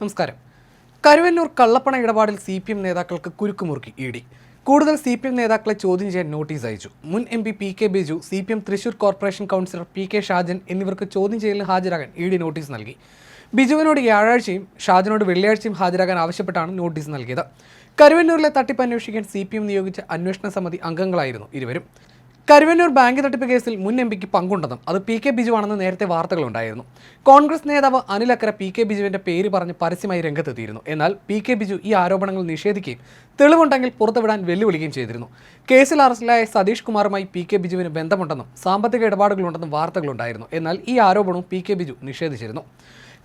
നമസ്കാരം. കരുവന്നൂർ കള്ളപ്പണ ഇടപാടിൽ സി പി എം നേതാക്കൾക്ക് കുരുക്കുമുറുക്കി ഇ ഡി. കൂടുതൽ സി പി എം നേതാക്കളെ ചോദ്യം ചെയ്യാൻ നോട്ടീസ് അയച്ചു. മുൻ M P P K Biju C P M Thrissur corporation councillor P K Shajan എന്നിവർക്ക് ചോദ്യം ചെയ്യലിന് ഹാജരാകാൻ ഇ ഡി നോട്ടീസ് നൽകി. ബിജുവിനോട് വ്യാഴാഴ്ചയും ഷാജനോട് വെള്ളിയാഴ്ചയും ഹാജരാകാൻ ആവശ്യപ്പെട്ടാണ് നോട്ടീസ് നൽകിയത്. കരുവന്നൂരിലെ തട്ടിപ്പ് അന്വേഷിക്കാൻ സി പി എം നിയോഗിച്ച അന്വേഷണ സമിതി അംഗങ്ങളായിരുന്നു ഇരുവരും. കരുവന്നൂർ ബാങ്ക് തട്ടിപ്പ് കേസിൽ മുൻ എം പിക്ക് പങ്കുണ്ടെന്നും അത് പി കെ ബിജു ആണെന്ന് നേരത്തെ വാർത്തകളുണ്ടായിരുന്നു. കോൺഗ്രസ് നേതാവ് അനിൽ അക്കര പി കെ ബിജുവിന്റെ പേര് പറഞ്ഞ് പരസ്യമായി രംഗത്തെത്തിയിരുന്നു. എന്നാൽ പി കെ ബിജു ഈ ആരോപണങ്ങൾ നിഷേധിക്കുകയും തെളിവുണ്ടെങ്കിൽ പുറത്തുവിടാൻ വെല്ലുവിളിക്കുകയും ചെയ്തിരുന്നു. കേസിൽ അറസ്റ്റിലായ സതീഷ് കുമാറുമായി പി കെ ബിജുവിന് ബന്ധമുണ്ടെന്നും സാമ്പത്തിക ഇടപാടുകളുണ്ടെന്നും വാർത്തകളുണ്ടായിരുന്നു. എന്നാൽ ഈ ആരോപണവും പി കെ ബിജു നിഷേധിച്ചിരുന്നു.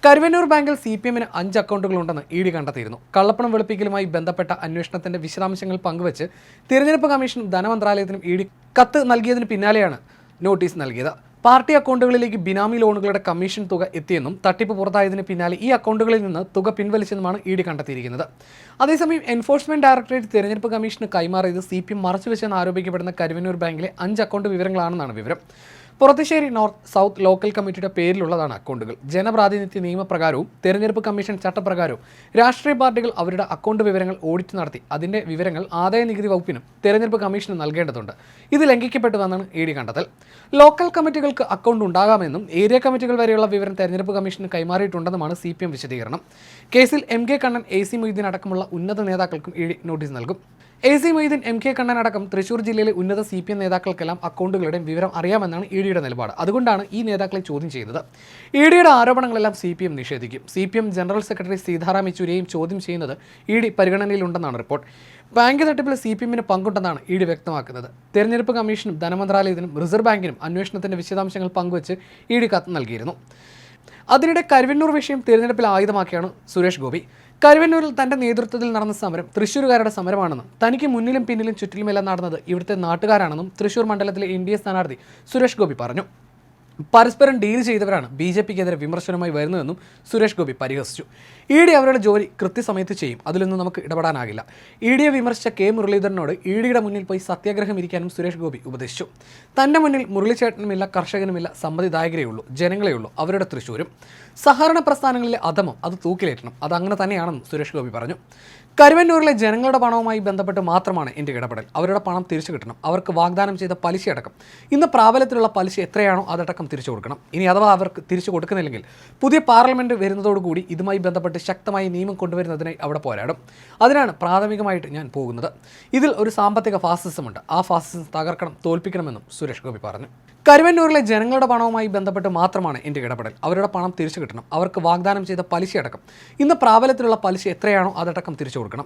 കരുവന്നൂർ ബാങ്കിൽ സി പി എമ്മിന് അഞ്ച് അക്കൗണ്ടുകളുണ്ടെന്ന് ഇ ഡി കണ്ടെത്തിയിരുന്നു. കള്ളപ്പണം വെളുപ്പിക്കലുമായി ബന്ധപ്പെട്ട അന്വേഷണത്തിന്റെ വിശദാംശങ്ങൾ പങ്കുവച്ച് തിരഞ്ഞെടുപ്പ് കമ്മീഷനും ധനമന്ത്രാലയത്തിനും ഇ ഡി കത്ത് നൽകിയതിന് പിന്നാലെയാണ് നോട്ടീസ് നൽകിയത്. പാർട്ടി അക്കൗണ്ടുകളിലേക്ക് ബിനാമി ലോണുകളുടെ കമ്മീഷൻ തുക എത്തിയെന്നും തട്ടിപ്പ് പുറത്തായതിന് പിന്നാലെ ഈ അക്കൗണ്ടുകളിൽ നിന്ന് തുക പിൻവലിച്ചെന്നുമാണ് ഇ ഡി കണ്ടെത്തിയിരിക്കുന്നത്. അതേസമയം എൻഫോഴ്സ്മെന്റ് ഡയറക്ടറേറ്റ് തിരഞ്ഞെടുപ്പ് കമ്മീഷന് കൈമാറിയത് സി പി എം മറച്ചുവെച്ചെന്ന് ആരോപിക്കപ്പെടുന്ന കരുവന്നൂർ ബാങ്കിലെ അഞ്ച് അക്കൗണ്ട് വിവരങ്ങളാണെന്നാണ് വിവരം. പുറത്തുശ്ശേരി നോർത്ത് സൗത്ത് ലോക്കൽ കമ്മിറ്റിയുടെ പേരിലുള്ളതാണ് അക്കൗണ്ടുകൾ. ജനപ്രാതിനിധ്യ നിയമപ്രകാരവും തെരഞ്ഞെടുപ്പ് കമ്മീഷൻ ചട്ടപ്രകാരവും രാഷ്ട്രീയ പാർട്ടികൾ അവരുടെ അക്കൗണ്ട് വിവരങ്ങൾ ഓഡിറ്റ് നടത്തി. അതിന്റെ വിവരങ്ങൾ ആദായ നികുതി വകുപ്പിനും തെരഞ്ഞെടുപ്പ് കമ്മീഷനും നൽകേണ്ടതുണ്ട്. ഇത് ലംഘിക്കപ്പെട്ടുവെന്നാണ് ഇ ഡി കണ്ടെത്തൽ. ലോക്കൽ കമ്മിറ്റികൾക്ക് അക്കൗണ്ട് ഉണ്ടാകാമെന്നും ഏരിയ കമ്മിറ്റികൾ വരെയുള്ള വിവരം തെരഞ്ഞെടുപ്പ് കമ്മീഷന് കൈമാറിയിട്ടുണ്ടെന്നുമാണ് സി വിശദീകരണം. കേസിൽ M K Kannan A C Moytheen അടക്കമുള്ള ഉന്നത നേതാക്കൾക്കും ഇ ഡി നോട്ടീസ് നൽകും. A C Moytheen M K Kannan അടക്കം തൃശൂർ ജില്ലയിലെ ഉന്നത സി പി എം നേതാക്കൾക്കെല്ലാം അക്കൗണ്ടുകളുടെ വിവരം അറിയാമെന്നാണ് ഇ ഡിയുടെ നിലപാട്. അതുകൊണ്ടാണ് ഈ നേതാക്കളെ ചോദ്യം ചെയ്യുന്നത്. ഇ ഡിയുടെ ആരോപണങ്ങളെല്ലാം സി പി എം നിഷേധിക്കും. C P M general secretary Sitaram യെച്ചൂരിയെയും ചോദ്യം ചെയ്യുന്നത് ഇ ഡി പരിഗണനയിലുണ്ടെന്നാണ് റിപ്പോർട്ട്. ബാങ്ക് തട്ടിപ്പിൽ സി പി എമ്മിന് പങ്കുണ്ടെന്നാണ് ഇ ഡി വ്യക്തമാക്കുന്നത്. തെരഞ്ഞെടുപ്പ് കമ്മീഷനും ധനമന്ത്രാലയത്തിനും റിസർവ് ബാങ്കിനും അന്വേഷണത്തിന്റെ വിശദാംശങ്ങൾ പങ്കുവച്ച് ഇ ഡി കത്ത് നൽകിയിരുന്നു. അതിനിടെ കരുവന്നൂർ വിഷയം തിരഞ്ഞെടുപ്പിൽ ആയുധമാക്കിയാണ് സുരേഷ് ഗോപി. കരുവന്നൂരിൽ തന്റെ നേതൃത്വത്തിൽ നടന്ന സമരം തൃശ്ശൂരുകാരുടെ സമരമാണെന്നും തനിക്ക് മുന്നിലും പിന്നിലും ചുറ്റിലുമെല്ലാം നടന്നത് ഇവിടുത്തെ നാട്ടുകാരാണെന്നും തൃശൂർ മണ്ഡലത്തിലെ എൻ ഡി എ സ്ഥാനാർത്ഥി സുരേഷ് ഗോപി പറഞ്ഞു. പരസ്പരം ഡീൽ ചെയ്തവരാണ് ബി ജെ പിക്കെതിരെ വിമർശനമായി വരുന്നതെന്നും സുരേഷ് ഗോപി പരിഹസിച്ചു. ഇ ഡി അവരുടെ ജോലി കൃത്യസമയത്ത് ചെയ്യും. അതിലൊന്നും നമുക്ക് ഇടപെടാനാകില്ല. ഇ ഡിയെ വിമർശിച്ച കെ മുരളീധരനോട് ഇ ഡിയുടെ മുന്നിൽ പോയി സത്യാഗ്രഹം ഇരിക്കാനും സുരേഷ് ഗോപി ഉപദേശിച്ചു. തന്റെ മുന്നിൽ മുരളിച്ചേട്ടനുമില്ല കർഷകനുമില്ല സമ്മതിദായകരേ ഉള്ളൂ ജനങ്ങളേ ഉള്ളൂ അവരുടെ തൃശ്ശൂരും. സഹകരണ പ്രസ്ഥാനങ്ങളിലെ അധമം അത് തൂക്കിലേറ്റണം. അത് അങ്ങനെ തന്നെയാണെന്നും സുരേഷ് ഗോപി പറഞ്ഞു. കരുവന്നൂരിലെ ജനങ്ങളുടെ പണവുമായി ബന്ധപ്പെട്ട് മാത്രമാണ് എന്റെ ഇടപെടൽ. അവരുടെ പണം തിരിച്ചു കിട്ടണം. അവർക്ക് വാഗ്ദാനം ചെയ്ത പലിശ പലിശയടക്കം ഇന്ന് പ്രാബല്യത്തിലുള്ള പലിശ എത്രയാണോ അതടക്കം തിരിച്ചു കൊടുക്കണം. ഇനി അഥവാ അവർക്ക് തിരിച്ചു കൊടുക്കുന്നില്ലെങ്കിൽ പുതിയ പാർലമെന്റ് വരുന്നതോടുകൂടി ഇതുമായി ബന്ധപ്പെട്ട് ശക്തമായി നിയമം കൊണ്ടുവരുന്നതിനായി അവിടെ പോരാടും. അതിനാണ് പ്രാഥമികമായിട്ട് ഞാൻ പോകുന്നത്. ഇതിൽ ഒരു സാമ്പത്തിക ഫാസിസമുണ്ട് ആ ഫാസിസം തകർക്കണം തോൽപ്പിക്കണമെന്നും സുരേഷ് ഗോപി പറഞ്ഞു. കരുവന്നൂരിലെ ജനങ്ങളുടെ പണവുമായി ബന്ധപ്പെട്ട് മാത്രമാണ് എന്റെ ഇടപെടൽ. അവരുടെ പണം തിരിച്ചു കിട്ടണം. അവർക്ക് വാഗ്ദാനം ചെയ്ത പലിശ പലിശയടക്കം. ഇന്ന് പ്രാബല്യത്തിലുള്ള പലിശ എത്രയാണോ അതടക്കം തിരിച്ചു കൊടുക്കണം.